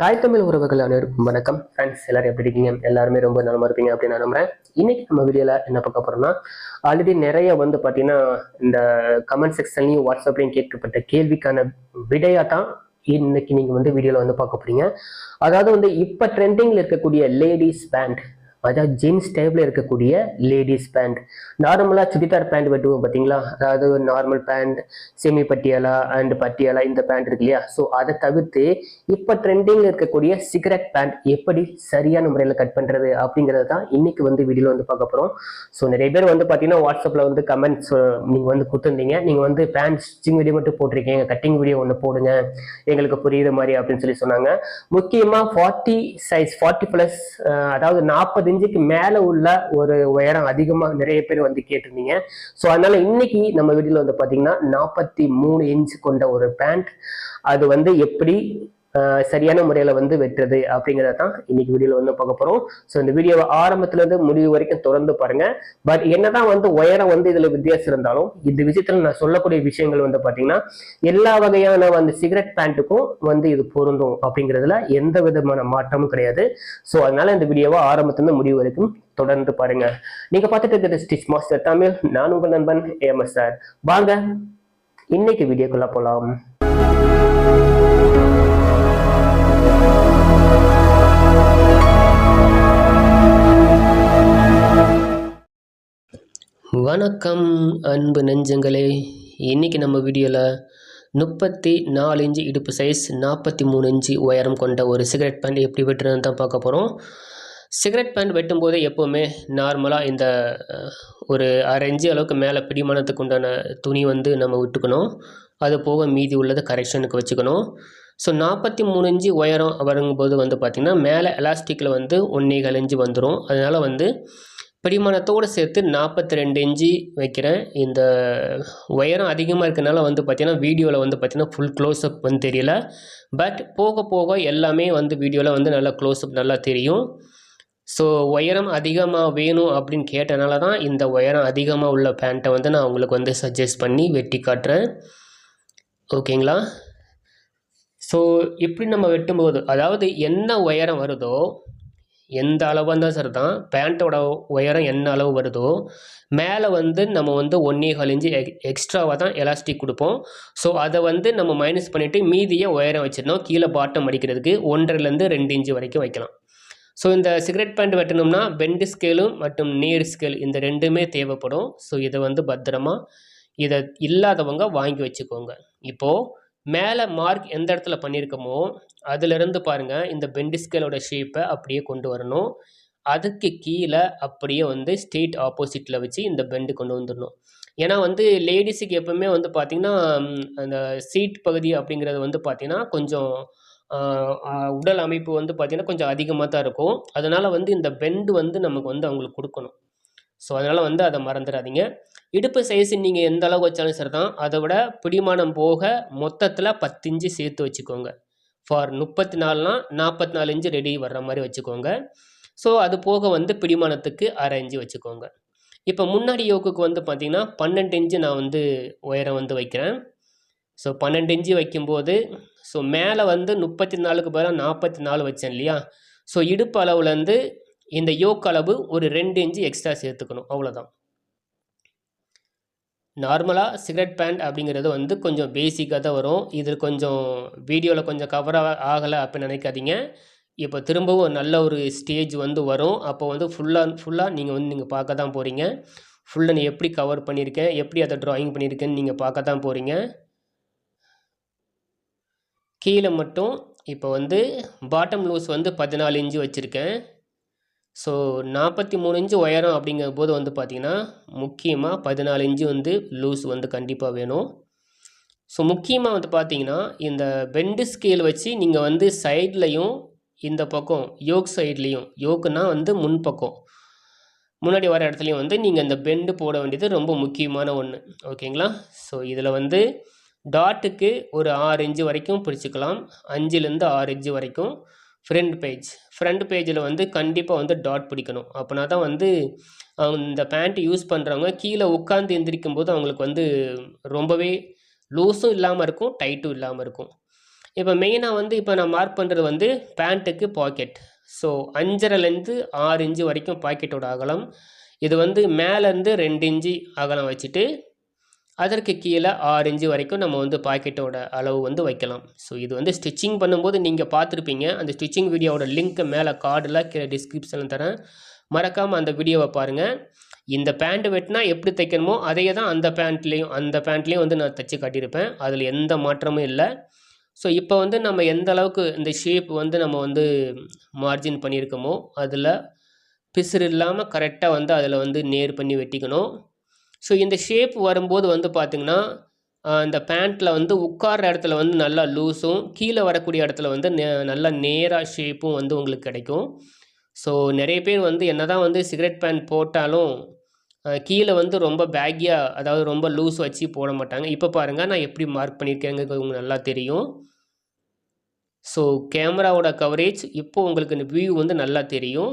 தாய் தமிழ் உறவுகள் அனைவருக்கும் வணக்கம். ஃப்ரெண்ட்ஸ் எல்லாரும் எப்படி இருக்கீங்க? எல்லாருமே ரொம்ப நலமா இருப்பீங்க அப்படின்னு நான் நம்புறேன். இன்னைக்கு நம்ம வீடியோல என்ன பார்க்க போறோம்னா ஆல்ரெடி நிறைய வந்து பாத்தீங்கன்னா இந்த கமெண்ட் செக்ஷன்லயும் வாட்ஸ்அப்லயும் கேட்கப்பட்ட கேள்விக்கான விடையா தான் இன்னைக்கு நீங்க வந்து வீடியோல வந்து பார்க்க போறீங்க. அதாவது வந்து இப்ப ட்ரெண்டிங்ல இருக்கக்கூடிய லேடிஸ் பேண்ட் அதாவது ஜீன்ஸ் டைப்ல இருக்கக்கூடிய லேடிஸ் பேண்ட் நார்மலா சுடிதார் பேண்ட் வெட்டுவோம் பார்த்தீங்களா? அதாவது normal pant semi Patiala and Patiala இந்த பேண்ட் இருக்கு இல்லையா? ஸோ அதை தவிர்த்து இப்போ ட்ரெண்டிங்ல இருக்கக்கூடிய சிகரெட் பேண்ட் எப்படி சரியான முறையில் கட் பண்றது அப்படிங்கிறது தான் இன்னைக்கு வந்து வீடியோல வந்து பார்க்க போறோம். ஸோ நிறைய பேர் வந்து பார்த்தீங்கன்னா வாட்ஸ்அப்ல வந்து கமெண்ட்ஸ் நீங்க வந்து கொடுத்துருந்தீங்க. நீங்க வந்து பேண்ட் ஸ்டிச்சிங் வீடியோ மட்டும் போட்டிருக்கீங்க. கட்டிங் வீடியோ ஒன்று போடுங்க. எங்களுக்கு புரியுற மாதிரி அப்படின்னு சொல்லி சொன்னாங்க. முக்கியமா ஃபார்ட்டி சைஸ் ஃபார்ட்டி பிளஸ் அதாவது நாற்பது இன்ச்சுக்கு மேல உள்ள ஒரு உயரம் அதிகமா நிறைய பேர் வந்து கேட்டிருந்தீங்க. ஸோ அதனால இன்னைக்கு நம்ம வீட்டில் வந்து பாத்தீங்கன்னா நாற்பத்தி மூணு இன்ச் கொண்ட ஒரு பேண்ட் அது வந்து எப்படி சரியான முறையில் வந்து வெட்டுறது அப்படிங்கிறத தான் இன்னைக்கு வீடியோவில் வந்து பார்க்க போகிறோம் ஸோ இந்த வீடியோவை ஆரம்பத்துலேருந்து முடிவு வரைக்கும் தொடர்ந்து பாருங்க. பட் என்னதான் வந்து உயரம் வந்து இதில் வித்தியாசம் இருந்தாலும் இந்த விஷயத்துல நான் சொல்லக்கூடிய விஷயங்கள் வந்து பார்த்தீங்கன்னா எல்லா வகையான வந்து சிகரெட் பேண்ட்டுக்கும் வந்து இது பொருந்தும் அப்படிங்கிறதுல எந்த விதமான மாற்றமும் கிடையாது. ஸோ அதனால இந்த வீடியோவை ஆரம்பத்துலேருந்து முடிவு வரைக்கும் தொடர்ந்து பாருங்க. நீங்க பார்த்துட்டு இருக்கிறது ஸ்டிச் மாஸ்டர் தமிழ் நான் உங்கள் நண்பன் ஏஎம்எஸ் சார் வாங்க இன்னைக்கு வீடியோக்குள்ள போலாம். வணக்கம் அன்பு நெஞ்சங்களே. இன்னைக்கு நம்ம வீடியோவில் முப்பத்தி நாலு இன்ச்சு இடுப்பு சைஸ் நாற்பத்தி மூணு இன்ச்சு உயரம் கொண்ட ஒரு சிகரெட் பேண்ட் எப்படி வெட்டுறதுன்னு தான் பார்க்க போகிறோம் சிகரெட் பேண்ட் வெட்டும்போது எப்போவுமே நார்மலாக இந்த ஒரு அரை இன்ச்சு அளவுக்கு மேலே பிடிமானத்துக்கு உண்டான துணி வந்து நம்ம விட்டுக்கணும். அது போக மீதி உள்ளதை கரெக்ஷனுக்கு வச்சுக்கணும். ஸோ நாற்பத்தி மூணு இன்ச்சு உயரம் வரும்போது வந்து பார்த்திங்கன்னா மேலே எலாஸ்டிக்கில் வந்து ஒன்றே கலைஞ்சு வந்துடும் அதனால் வந்து பிடிமானத்தோடு சேர்த்து நாற்பத்தி ரெண்டு இன்ச்சு வைக்கிறேன். இந்த உயரம் அதிகமாக இருக்கனால வந்து பார்த்திங்கன்னா வீடியோவில் வந்து பார்த்திங்கன்னா ஃபுல் க்ளோஸ்அப் வந்து தெரியல. பட் போக போக எல்லாமே வந்து வீடியோவில் வந்து நல்லா க்ளோஸ்அப் நல்லா தெரியும். ஸோ உயரம் அதிகமாக வேணும் அப்படின்னு கேட்டனால தான் இந்த உயரம் அதிகமாக உள்ள பேண்ட்டை வந்து நான் உங்களுக்கு வந்து சஜஸ்ட் பண்ணி வெட்டி காட்டுறேன். ஓகேங்களா? ஸோ இப்படி நம்ம வெட்டும்போது அதாவது என்ன உயரம் வருதோ எந்த அளவாக இருந்தாலும் சரி தான் பேண்ட்டோட உயரம் என்ன அளவு வருதோ மேலே வந்து நம்ம வந்து ஒன்றே கழிஞ்சு எக் எக்ஸ்ட்ராவாக தான் எலாஸ்டிக் கொடுப்போம். ஸோ அதை வந்து நம்ம மைனஸ் பண்ணிவிட்டு மீதியை உயரம் வச்சிடணும். கீழே பாட்டம் அடிக்கிறதுக்கு ஒன்றரைலேருந்து ரெண்டு இன்ச்சு வரைக்கும் வைக்கலாம். ஸோ இந்த சிகரெட் பேண்ட் வெட்டணும்னா பெண்டு ஸ்கேலும் மற்றும் நேர் ஸ்கேல் இந்த ரெண்டுமே தேவைப்படும். ஸோ இதை வந்து பத்திரமா இதை இல்லாதவங்க வாங்கி வச்சுக்கோங்க. இப்போது மேலே மார்க் எந்த இடத்துல பண்ணியிருக்கோமோ அதிலிருந்து பாருங்கள் இந்த பெண்டு ஸ்கேலோட ஷேப்பை அப்படியே கொண்டு வரணும். அதுக்கு கீழே அப்படியே வந்து ஸ்ட்ரெயிட் ஆப்போசிட்டில் வச்சு இந்த பெண்டு கொண்டு வந்துடணும். ஏன்னா வந்து லேடிஸுக்கு எப்போவுமே வந்து பார்த்திங்கன்னா அந்த சீட் பகுதி அப்படிங்கிறது வந்து பார்த்திங்கன்னா கொஞ்சம் உடல் அமைப்பு வந்து பார்த்திங்கன்னா கொஞ்சம் அதிகமாக தான் இருக்கும். அதனால் வந்து இந்த பெண்டு வந்து நமக்கு வந்து அவங்களுக்கு கொடுக்கணும். ஸோ அதனால் வந்து அதை மறந்துடாதீங்க. இடுப்பு சைஸ் நீங்கள் எந்த அளவுக்கு வச்சாலும் சரி தான் அதை விட பிடிமானம் போக மொத்தத்தில் பத்து இன்ச்சு சேர்த்து வச்சுக்கோங்க. ஃபார் முப்பத்தி நாலுனா நாற்பத்தி நாலு இன்ச்சு ரெடி வர்ற மாதிரி வச்சுக்கோங்க. ஸோ அது போக வந்து பிடிமானத்துக்கு அரை இன்ச்சு வச்சுக்கோங்க. இப்போ முன்னாடி யோக்குக்கு வந்து பார்த்திங்கன்னா பன்னெண்டு இன்ச்சு நான் வந்து உயரம் வந்து வைக்கிறேன். ஸோ பன்னெண்டு இன்ச்சு வைக்கும்போது ஸோ மேலே வந்து முப்பத்தி நாலுக்கு பதிலாக நாற்பத்தி நாலு வச்சேன் இல்லையா? ஸோ இடுப்பு அளவுலேருந்து இந்த யோக் அளவு ஒரு ரெண்டு இன்ச்சு எக்ஸ்ட்ரா சேர்த்துக்கணும். அவ்வளோதான் நார்மலாக சிகரெட் பேண்ட் அப்படிங்கிறது வந்து கொஞ்சம் பேசிக்காக தான் வரும். இது கொஞ்சம் வீடியோவில் கொஞ்சம் கவர் ஆகலை அப்படின்னு நினைக்காதீங்க. இப்போ திரும்பவும் நல்ல ஒரு ஸ்டேஜ் வந்து வரும். அப்போ வந்து ஃபுல்லாக ஃபுல்லாக நீங்கள் வந்து நீங்கள் பார்க்க தான் போகிறீங்க ஃபுல்லாக நீ எப்படி கவர் பண்ணியிருக்கேன் எப்படி அதை ட்ராயிங் பண்ணியிருக்கேன்னு நீங்கள் பார்க்க தான் போகிறீங்க கீழே மட்டும் இப்போ வந்து பாட்டம் லூஸ் வந்து பதினாலு இன்ச்சு வச்சுருக்கேன். ஸோ நாற்பத்தி மூணு இன்ச்சு உயரம் அப்படிங்கிற போது வந்து பார்த்திங்கன்னா முக்கியமாக பதினாலு இன்ச்சு வந்து லூஸ் வந்து கண்டிப்பாக வேணும். ஸோ முக்கியமாக வந்து பார்த்தீங்கன்னா இந்த பெண்டு ஸ்கேல் வச்சு நீங்கள் வந்து சைட்லையும் இந்த பக்கம் யோக் சைட்லேயும் யோக்குனா வந்து முன்பக்கம். முன்னாடி வர இடத்துலையும் வந்து நீங்கள் இந்த பெண்டு போட வேண்டியது ரொம்ப முக்கியமான ஒன்று ஓகேங்களா ஸோ இதில் வந்து டாட்டுக்கு ஒரு ஆறு இன்ச்சு வரைக்கும் பிடிச்சிக்கலாம் அஞ்சுலேருந்து ஆறு இன்ச்சு வரைக்கும். ஃப்ரண்ட் பேஜ் ஃப்ரண்ட் பேஜில் வந்து கண்டிப்பாக வந்து டாட் பிடிக்கணும். அப்போனா தான் வந்து அவங்க இந்த பேண்ட் யூஸ் பண்ணுறவங்க கீழே உட்காந்து எந்திரிக்கும் போது அவங்களுக்கு வந்து ரொம்பவே லூஸும் இல்லாமல் இருக்கும் டைட்டும் இல்லாமல் இருக்கும். இப்போ மெயினாக வந்து இப்போ நான் மார்க் பண்ணுறது வந்து பேண்ட்டுக்கு பாக்கெட் ஸோ அஞ்சரைலேருந்து ஆறு இன்ச்சு வரைக்கும் பாக்கெட்டோட அகலம். இது வந்து மேலேருந்து ரெண்டு இன்ச்சு அகலம் வச்சுட்டு அதற்கு கீழே ஆறு இன்ச்சு வரைக்கும் நம்ம வந்து பாக்கெட்டோட அளவு வந்து வைக்கலாம். ஸோ இது வந்து ஸ்டிச்சிங் பண்ணும்போது நீங்கள் பார்த்துருப்பீங்க. அந்த ஸ்டிச்சிங் வீடியோவோட லிங்க்கை மேலே கார்டில் கீழே டிஸ்கிரிப்ஷனில் தரேன். மறக்காமல் அந்த வீடியோவை பாருங்கள் இந்த பேண்ட் வெட்டினா எப்படி தைக்கணுமோ அதையே தான் அந்த பேண்ட்லேயும் அந்த பேண்ட்லேயும் வந்து நான் தைச்சி காட்டியிருப்பேன். அதில் எந்த மாற்றமும் இல்லை. ஸோ இப்போ வந்து நம்ம எந்த அளவுக்கு இந்த ஷேப் வந்து நம்ம வந்து மார்ஜின் பண்ணியிருக்கோமோ அதில் பிசுறு இல்லாமல் கரெக்டாக வந்து அதில் வந்து நேர் பண்ணி வெட்டிக்கணும். ஸோ இந்த ஷேப் வரும்போது வந்து பார்த்திங்கன்னா இந்த பேண்ட்டில் வந்து உட்கார்ற இடத்துல வந்து நல்லா லூஸும் கீழே வரக்கூடிய இடத்துல வந்து நே நல்லா நேராக ஷேப்பும் வந்து உங்களுக்கு கிடைக்கும். ஸோ நிறைய பேர் வந்து என்ன தான் வந்து சிகரெட் பேண்ட் போட்டாலும் கீழே வந்து ரொம்ப பேக்கியாக அதாவது ரொம்ப லூஸ் வச்சு போட மாட்டாங்க. இப்போ பாருங்கள் நான் எப்படி மார்க் பண்ணியிருக்கேங்கிறது உங்களுக்கு நல்லா தெரியும். ஸோ கேமராவோட கவரேஜ் இப்போது உங்களுக்கு இந்த வியூ வந்து நல்லா தெரியும்.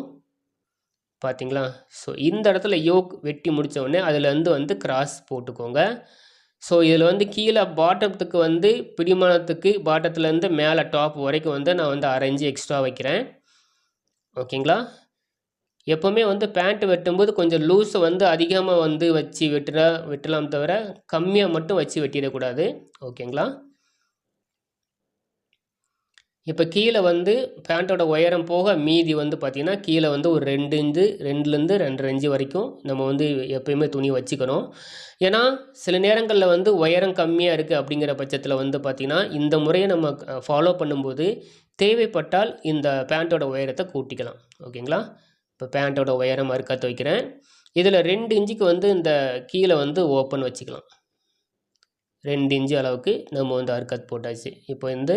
பார்த்தீங்களா ஸோ இந்த இடத்துல யோக் வெட்டி முடித்த உடனே அதுலேருந்து வந்து கிராஸ் போட்டுக்கோங்க. ஸோ இதில் வந்து கீழே பாட்டத்துக்கு வந்து பிடிமானத்துக்கு பாட்டத்துலேருந்து மேலே டாப் வரைக்கும் வந்து நான் வந்து அரைஞ்சி எக்ஸ்ட்ரா வைக்கிறேன். ஓகேங்களா? எப்போவுமே வந்து பேண்ட் வெட்டும்போது கொஞ்சம் லூஸை வந்து அதிகமாக வந்து வச்சு வெட்டுற வெட்டலாம் தவிர கம்மியாக மட்டும் வச்சு வெட்டிடக்கூடாது. ஓகேங்களா? இப்போ கீழே வந்து பேண்ட்டோட உயரம் போக மீதி வந்து பார்த்திங்கன்னா கீழே வந்து ஒரு ரெண்டு இஞ்சு ரெண்டுலேருந்து ரெண்டரை இஞ்சு வரைக்கும் நம்ம வந்து எப்பயுமே துணி வச்சுக்கணும். ஏன்னா சில நேரங்களில் வந்து உயரம் கம்மியாக இருக்குது அப்படிங்கிற பட்சத்தில் வந்து பார்த்திங்கன்னா இந்த முறையை நம்ம ஃபாலோ பண்ணும்போது தேவைப்பட்டால் இந்த பேண்ட்டோட உயரத்தை கூட்டிக்கலாம். ஓகேங்களா? இப்போ பேண்ட்டோட உயரம் மறுக்கத்து வைக்கிறேன் இதில் ரெண்டு இன்ச்சுக்கு வந்து இந்த கீழே வந்து ஓப்பன் வச்சுக்கலாம். ரெண்டு இன்ச்சு அளவுக்கு நம்ம வந்து அறுக்கத் போட்டாச்சு. இப்போ வந்து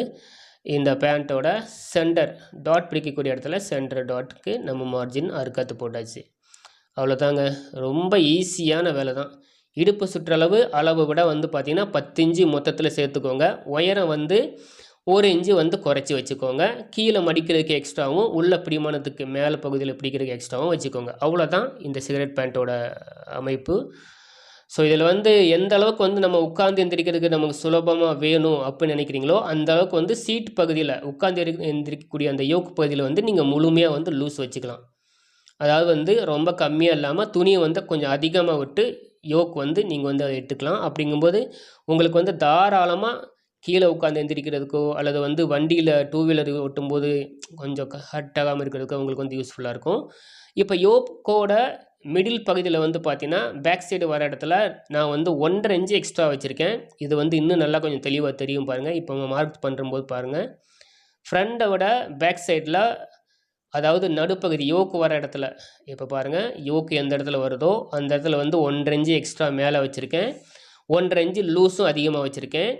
இந்த பேண்ட்டோட சென்டர் டாட் பிடிக்கக்கூடிய இடத்துல சென்டர் டாட்டுக்கு நம்ம மார்ஜின் அறுக்காத்து போட்டாச்சு. அவ்வளோதாங்க. ரொம்ப ஈஸியான வேலை தான். இடுப்பு சுற்றளவு அளவு விட வந்து பார்த்திங்கன்னா பத்து இன்ச்சு மொத்தத்தில் சேர்த்துக்கோங்க. உயரம் வந்து ஒரு இன்ச்சு வந்து குறைச்சி வச்சுக்கோங்க. கீழே மடிக்கிறதுக்கு எக்ஸ்ட்ராவும் உள்ள பிடிமானத்துக்கு மேலே பகுதியில் பிடிக்கிறதுக்கு எக்ஸ்ட்ராவும் வச்சுக்கோங்க. அவ்வளோதான் இந்த சிகரெட் பேண்ட்டோட அமைப்பு. ஸோ இதில் வந்து எந்த அளவுக்கு வந்து நம்ம உட்கார்ந்து எந்திரிக்கிறதுக்கு நமக்கு சுலபமாக வேணும் அப்படின்னு நினைக்கிறீங்களோ அந்த அளவுக்கு வந்து சீட் பகுதியில் உட்கார்ந்து எரி- எந்திரிக்கக்கூடிய அந்த யோக்கு பகுதியில் வந்து நீங்கள் முழுமையாக வந்து லூஸ் வச்சுக்கலாம். அதாவது வந்து ரொம்ப கம்மியாக இல்லாமல் துணியை வந்து கொஞ்சம் அதிகமாக விட்டு யோக் வந்து நீங்கள் வந்து அதை எடுத்துக்கலாம். அப்படிங்கும்போது உங்களுக்கு வந்து தாராளமாக கீழே உட்காந்து எந்திரிக்கிறதுக்கோ அல்லது வந்து வண்டியில் டூ வீலர் ஓட்டும்போது கொஞ்சம் ஹட் ஆகாமல் இருக்கிறதுக்கோ உங்களுக்கு வந்து யூஸ்ஃபுல்லாக இருக்கும். இப்போ யோக்கோட மிடில் பகுதியில் வந்து பார்த்தீங்கன்னா பேக் சைடு வர இடத்துல நான் வந்து ஒன்றரை இன்ச்சு எக்ஸ்ட்ரா வச்சுருக்கேன். இது வந்து இன்னும் நல்லா கொஞ்சம் தெளிவாக தெரியும் பாருங்கள் இப்போ மார்க் பண்ணும்போது பாருங்கள் ஃப்ரண்ட்டை விட பேக் சைடில் அதாவது நடுப்பகுதி யோக்கு வர இடத்துல இப்போ பாருங்கள் யோக்கு எந்த இடத்துல வருதோ அந்த இடத்துல வந்து ஒன்றரை இன்ச்சு எக்ஸ்ட்ரா மேலே வச்சுருக்கேன். ஒன்றரை இன்ச்சு லூஸும் அதிகமாக வச்சுருக்கேன்.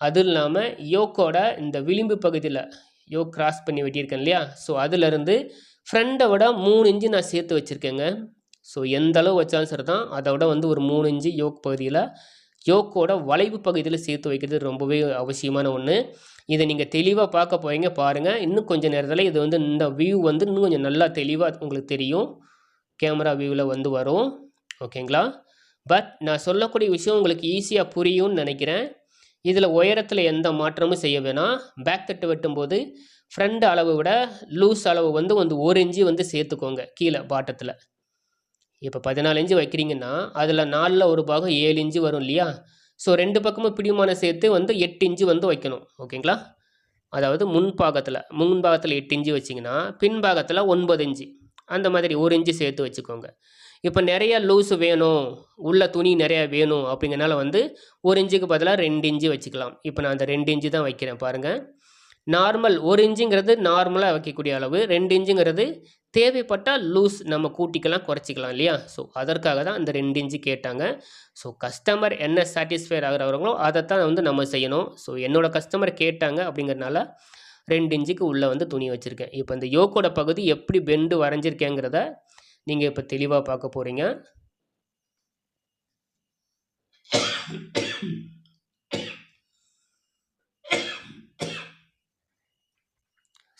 அதுவும் இல்லாமல் யோக்கோட இந்த விளிம்பு பகுதியில் யோக் கிராஸ் பண்ணி வெட்டியிருக்கேன் இல்லையா? ஸோ அதுலேருந்து ஃப்ரெண்டை விட மூணு இன்ச்சு நான் சேர்த்து வச்சுருக்கேங்க. ஸோ எந்த அளவு வச்சாலும் சரி தான் அதை விட வந்து ஒரு மூணு இன்ச்சு யோக் பகுதியில் யோக்கோட வளைவு பகுதியில் சேர்த்து வைக்கிறது ரொம்பவே அவசியமான ஒன்று இதை நீங்கள் தெளிவாக பார்க்க போறீங்க பாருங்கள் இன்னும் கொஞ்சம் நேரத்தில் இது வந்து இந்த வியூ வந்து இன்னும் கொஞ்சம் நல்லா தெளிவாக உங்களுக்கு தெரியும். கேமரா வியூவில் வந்து வரும். ஓகேங்களா? பட் நான் சொல்லக்கூடிய விஷயம் உங்களுக்கு ஈஸியாக புரியும்னு நினைக்கிறேன். இதில் உயரத்தில் எந்த மாற்றமும் செய்ய வேணாம். பேக் தட்டு வெட்டும்போது ஃப்ரண்ட் அளவை விட லூஸ் அளவு வந்து வந்து ஒரு இன்ச்சு வந்து சேர்த்துக்கோங்க கீழே பாட்டத்தில் இப்போ பதினாலு இன்ச்சு வைக்கிறீங்கன்னா அதில் நாலில் ஒரு பாகம் ஏழு இன்ச்சு வரும் இல்லையா? ஸோ ரெண்டு பக்கமும் பிடிமானம் சேர்த்து வந்து எட்டு இன்ச்சு வந்து வைக்கணும். ஓகேங்களா? அதாவது முன் பாகத்தில் முன் பாகத்தில் எட்டு இன்ச்சு வச்சிங்கன்னா பின்பாகத்தில் ஒன்பது இன்ச்சு. அந்த மாதிரி ஒரு இன்ச்சு சேர்த்து வச்சுக்கோங்க. இப்போ நிறையா லூஸ் வேணும் உள்ள துணி நிறையா வேணும் அப்படிங்கறனால வந்து ஒரு இன்ச்சுக்கு பதிலாக ரெண்டு இன்ச்சு வச்சுக்கலாம். இப்போ நான் அந்த ரெண்டு இன்ச்சு தான் வைக்கிறேன் பாருங்கள் நார்மல் ஒரு இன்ச்சுங்கிறது நார்மலாக வைக்கக்கூடிய அளவு. ரெண்டு இன்ச்சுங்கிறது தேவைப்பட்டால் லூஸ் நம்ம கூட்டிக்கலாம் குறைச்சிக்கலாம் இல்லையா? ஸோ அதற்காக தான் அந்த ரெண்டு இன்ச்சு கேட்டாங்க. ஸோ கஸ்டமர் என்ன சாட்டிஸ்ஃபைட் ஆகிறவங்களோ அதைத்தான் வந்து நம்ம செய்யணும். ஸோ என்னோடய கஸ்டமர் கேட்டாங்க அப்படிங்கிறனால ரெண்டு இன்ச்சுக்கு உள்ளே வந்து துணி வச்சுருக்கேன். இப்போ இந்த யோக்கோட பகுதி எப்படி பெண்டு வரைஞ்சிருக்கேங்கிறத நீங்கள் இப்போ தெளிவாக பார்க்க போகிறீங்க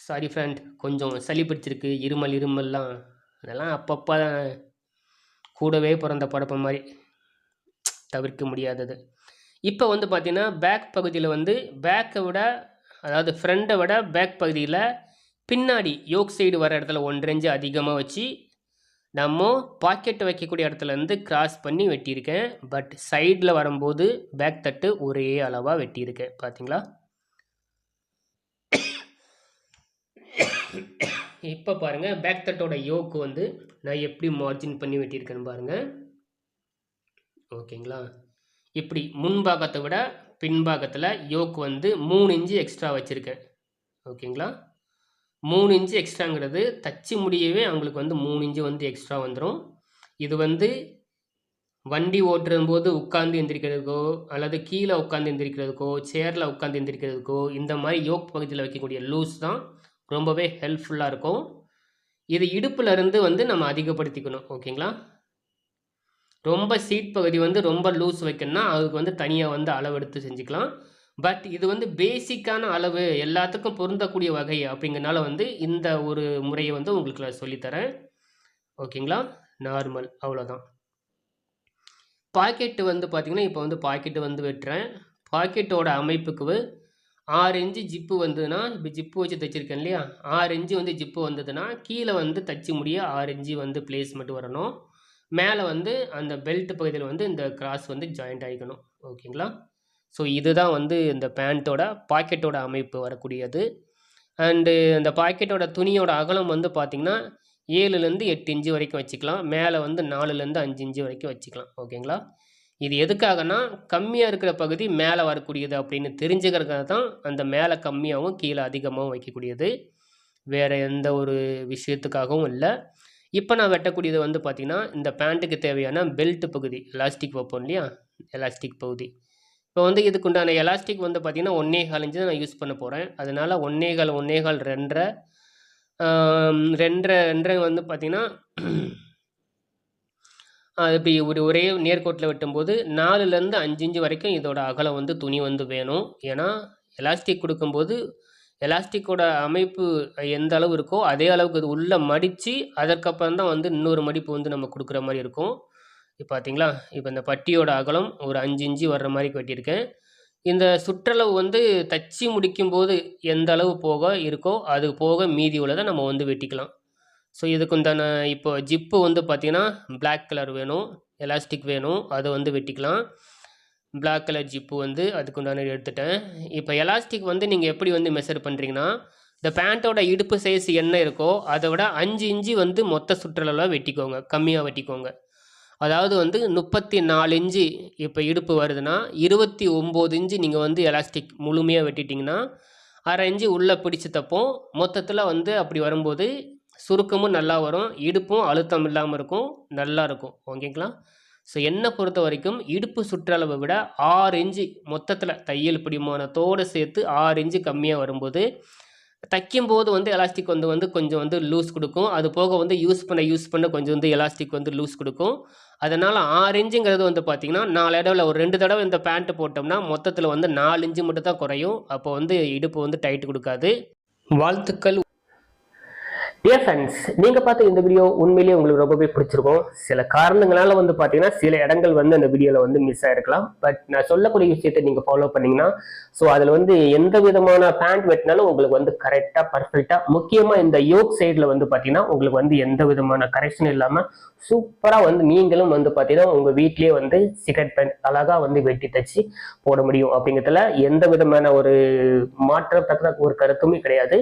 சாரி ஃப்ரெண்ட் கொஞ்சம் சளி பிடிச்சிருக்கு இருமல் இருமல்லாம். அதெல்லாம் அப்பப்போ கூடவே பிறந்த படப்பை மாதிரி தவிர்க்க முடியாதது. இப்போ வந்து பார்த்திங்கன்னா பேக் பகுதியில் வந்து பேக்கை விட அதாவது ஃப்ரண்ட்டை விட பேக் பகுதியில் பின்னாடி யோக் சைடு வர இடத்துல ஒன்றரைஞ்சு அதிகமாக வச்சு நம்ம பாக்கெட் வைக்கக்கூடிய இடத்துல இருந்து கிராஸ் பண்ணி வெட்டியிருக்கேன். பட் சைடில் வரும்போது பேக் தட்டு ஒரே அளவாக வெட்டியிருக்கேன். பார்த்தீங்களா இப்போ பாருங்கள் பேக் தட்டோட யோக்கு வந்து நான் எப்படி மார்ஜின் பண்ணி வெட்டியிருக்கேன்னு பாருங்கள் ஓகேங்களா இப்படி முன்பாகத்தை விட பின்பாகத்தில் யோக்கு வந்து மூணு இன்ச்சு எக்ஸ்ட்ரா வச்சுருக்கேன். ஓகேங்களா மூணு இன்ச்சு எக்ஸ்ட்ராங்கிறது தச்சு முடியவே அவங்களுக்கு வந்து மூணு இன்ச்சு வந்து எக்ஸ்ட்ரா வந்துடும் இது வந்து வண்டி ஓட்டுறம்போது உட்காந்து எந்திரிக்கிறதுக்கோ அல்லது கீழே உட்காந்து எந்திரிக்கிறதுக்கோ சேரில் உட்காந்து எந்திரிக்கிறதுக்கோ இந்த மாதிரி யோக் பகுதியில் வைக்கக்கூடிய லூஸ் தான் ரொம்பவே ஹெல்ப்ஃபுல்லாக இருக்கும். இது இடுப்புலேருந்து வந்து நம்ம அதிகப்படுத்திக்கணும் ஓகேங்களா ரொம்ப சீட் பகுதி வந்து ரொம்ப லூஸ் வைக்கணும்னா அதுக்கு வந்து தனியாக வந்து அளவெடுத்து செஞ்சுக்கலாம். பட் இது வந்து பேசிக்கான அளவு எல்லாத்துக்கும் பொருந்தக்கூடிய வகை அப்படிங்கிறனால வந்து இந்த ஒரு முறையை வந்து உங்களுக்கு நான் சொல்லித்தரேன். ஓகேங்களா நார்மல் அவ்வளோதான் பாக்கெட்டு வந்து பார்த்திங்கன்னா இப்போ வந்து பாக்கெட்டு வந்து வெட்டுறேன். பாக்கெட்டோட அமைப்புக்கு ஆறு இன்ச்சு ஜிப்பு வந்ததுன்னா இப்போ ஜிப்பு வச்சு தைச்சிருக்கேன் இல்லையா? ஆறு இன்ச்சு வந்து ஜிப்பு வந்ததுன்னா கீழே வந்து தச்சு முடிய ஆறு இன்ச்சு வந்து பிளேஸ்மெண்ட் வரணும். மேலே வந்து அந்த பெல்ட் பகுதியில் வந்து இந்த கிராஸ் வந்து ஜாயிண்ட் ஆகிக்கணும் ஓகேங்களா? ஸோ இதுதான் வந்து இந்த பேண்ட்டோட பாக்கெட்டோட அமைப்பு வரக்கூடியது. அண்டு அந்த பாக்கெட்டோட துணியோட அகலம் வந்து பார்த்திங்கன்னா ஏழுலேருந்து எட்டு இன்ச்சு வரைக்கும் வச்சுக்கலாம். மேலே வந்து நாலுலேருந்து அஞ்சு இன்ச்சு வரைக்கும் வச்சுக்கலாம். ஓகேங்களா? இது எதுக்காகனா கம்மியாக இருக்கிற பகுதி மேலே வரக்கூடியது அப்படின்னு தெரிஞ்சுக்கிறதுக்காக தான் அந்த மேலே கம்மியாகவும் கீழே அதிகமாகவும் வைக்கக்கூடியது. வேறு எந்த ஒரு விஷயத்துக்காகவும் இல்லை. இப்போ நான் வெட்டக்கூடியது வந்து பார்த்திங்கன்னா இந்த பேண்ட்டுக்கு தேவையான பெல்ட் பகுதி எலாஸ்டிக் வைப்போம் இல்லையா? எலாஸ்டிக் பகுதி. இப்போ வந்து இதுக்குண்டான எலாஸ்டிக் வந்து பார்த்திங்கன்னா ஒன்னே கால் இன்ச்சு தான் நான் யூஸ் பண்ண போகிறேன் அதனால் ஒன்னேகால் கால் கால் ரெண்டரை ரெண்டரை ரெண்டரை வந்து பார்த்திங்கன்னா அது இப்போ ஒரு ஒரே நேர்கோட்டில் வெட்டும்போது நாலுலேருந்து அஞ்சு இஞ்சு வரைக்கும் இதோட அகலம் வந்து துணி வந்து வேணும். ஏன்னா எலாஸ்டிக் கொடுக்கும்போது எலாஸ்டிக்கோட அமைப்பு எந்த அளவு இருக்கோ அதே அளவுக்கு அது உள்ளே மடித்து அதற்கப்புறம் தான் வந்து இன்னொரு மடிப்பு வந்து நம்ம கொடுக்குற மாதிரி இருக்கும். இப்போ பார்த்தீங்களா இப்போ இந்த பட்டியோட அகலம் ஒரு அஞ்சு இஞ்சி வர்ற மாதிரி வெட்டியிருக்கேன் இந்த சுற்றளவு வந்து தச்சு முடிக்கும்போது எந்த அளவு போக இருக்கோ அது போக மீதி உள்ளதை நம்ம வந்து வெட்டிக்கலாம். ஸோ இதுக்கு உண்டான இப்போ ஜிப்பு வந்து பார்த்திங்கன்னா பிளாக் கலர் வேணும் எலாஸ்டிக் வேணும் அதை வந்து வெட்டிக்கலாம். பிளாக் கலர் ஜிப்பு வந்து அதுக்கு உண்டான எடுத்துட்டேன். இப்போ எலாஸ்டிக் வந்து நீங்கள் எப்படி வந்து மெஷர் பண்ணுறீங்கன்னா இந்த பேண்ட்டோட இடுப்பு சைஸ் என்ன இருக்கோ அதை விட அஞ்சு இன்ச்சு வந்து மொத்த சுற்றளவில் வெட்டிக்கோங்க கம்மியாக வெட்டிக்கோங்க. அதாவது வந்து முப்பத்தி நாலு இன்ச்சு இப்போ இடுப்பு வருதுன்னா இருபத்தி ஒம்பது இன்ச்சு நீங்கள் வந்து எலாஸ்டிக் முழுமையாக வெட்டிட்டிங்கன்னா அரை இன்ச்சு உள்ளே பிடிச்சி தப்போம் மொத்தத்தில் வந்து அப்படி வரும்போது சுருக்கமும் நல்லா வரும். இடுப்பும் அழுத்தம் இல்லாமல் இருக்கும். நல்லா இருக்கும். ஓகேங்களா? ஸோ என்னை பொறுத்த வரைக்கும் இடுப்பு சுற்றளவை விட ஆறு இன்ச்சு மொத்தத்தில் தையல் பிடிமானத்தோடு சேர்த்து ஆறு இன்ச்சு கம்மியாக வரும்போது தைக்கும்போது வந்து எலாஸ்டிக் வந்து வந்து கொஞ்சம் வந்து லூஸ் கொடுக்கும். அது போக வந்து யூஸ் பண்ண யூஸ் பண்ண கொஞ்சம் வந்து எலாஸ்டிக் வந்து லூஸ் கொடுக்கும். அதனால் ஆறு இன்ச்சுங்கிறது வந்து பார்த்திங்கன்னா நாலு இடவில் ஒரு ரெண்டு தடவை இந்த பேண்ட்டு போட்டோம்னா மொத்தத்தில் வந்து நாலு இன்ச்சு மட்டும் தான் குறையும். அப்போ வந்து இடுப்பு வந்து டைட் கொடுக்காது. வாழ்த்துக்கள். டியர் ஃப்ரெண்ட்ஸ் நீங்கள் பார்த்த இந்த வீடியோ உண்மையிலேயே உங்களுக்கு ரொம்பவே பிடிச்சிருக்கும். சில காரணங்களால வந்து பார்த்தீங்கன்னா சில இடங்கள் வந்து அந்த வீடியோவில் வந்து மிஸ் ஆகிருக்கலாம் பட் நான் சொல்லக்கூடிய விஷயத்தை நீங்கள் ஃபாலோ பண்ணீங்கன்னா ஸோ அதில் வந்து எந்த விதமான பேண்ட் வெட்டினாலும் உங்களுக்கு வந்து கரெக்டாக பர்ஃபெக்டாக முக்கியமாக இந்த யோக் சைடில் வந்து பார்த்தீங்கன்னா உங்களுக்கு வந்து எந்த விதமான கரெக்ஷன் இல்லாமல் சூப்பராக வந்து நீங்களும் வந்து பார்த்தீங்கன்னா உங்கள் வீட்லேயே வந்து சிகரெட் பேண்ட் அழகாக வந்து வெட்டி தச்சு போட முடியும். அப்படிங்கிறதுல எந்த விதமான ஒரு மாற்றத்தக்க ஒரு கருத்துமே கிடையாது.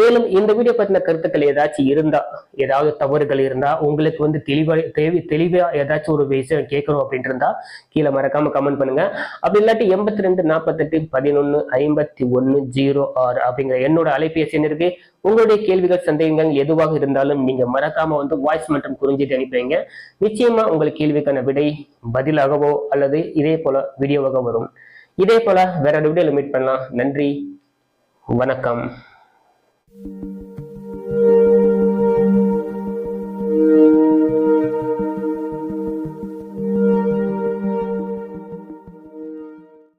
மேலும் இந்த வீடியோ பற்றின கருத்துக்கள் ஏதாச்சும் இருந்தா ஏதாவது தவறுகள் இருந்தா உங்களுக்கு வந்து தெளிவா தேவை தெளிவா ஏதாச்சும் ஒரு விஷயம் கேட்கணும் அப்படின்ட்டு இருந்தா கீழே மறக்காம கமெண்ட் பண்ணுங்க. அப்படி இல்லாட்டி எண்பத்தி ரெண்டு நாற்பத்தெட்டு பதினொன்று ஐம்பத்தி ஒன்று ஜீரோ ஆறு அப்படிங்கிற என்னோட அலைபேசி எண் இருக்கு. உங்களுடைய கேள்விகள் சந்தேகங்கள் எதுவாக இருந்தாலும் நீங்க மறக்காம வந்து வாய்ஸ் மட்டும் குறிஞ்சிட்டு அனுப்பிங்க நிச்சயமா உங்கள் கேள்விக்கான விடை பதிலாகவோ அல்லது இதே போல வீடியோவாக வரும். இதே போல வேற வீடியோல மீட் பண்ணலாம். நன்றி. வணக்கம். thank you.